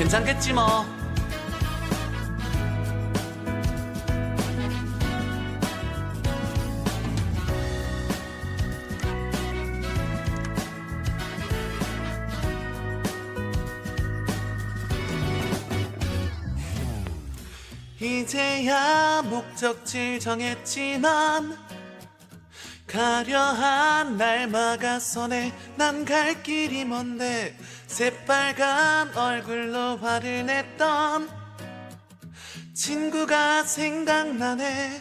괜찮겠지 뭐. 이제야 목적지 정했지만 가려한 날마가 선에 난갈 길이 먼데? 새빨간 얼굴로 화를 냈던 친구가 생각나네.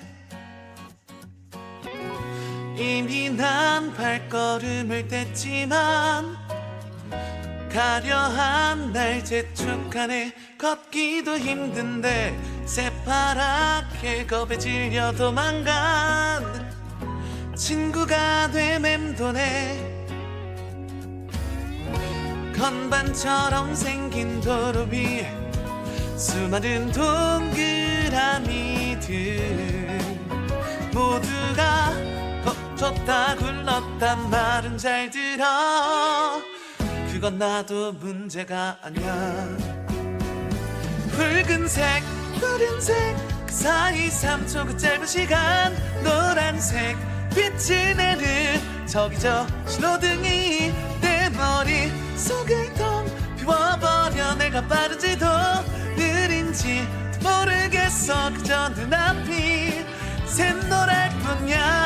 이미 난 발걸음을 뗐지만 가려한 날 재촉하네. 걷기도 힘든데 새파랗게 겁에 질려 도망간 친구가 돼 맴도네. 건반처럼 생긴 도로 위에 수많은 동그라미들. 모두가 걷었다 굴렀다 말은 잘 들어. 그건 나도 문제가 아니야. 붉은색 푸른색 그 사이 3초 그 짧은 시간 노란색 빛을 내는 저기 저 신호등이 내 머리 속을 텅 비워버려 내가 빠른지도 느린지 모르겠어. 그저 눈앞이 샛노랄 뿐이야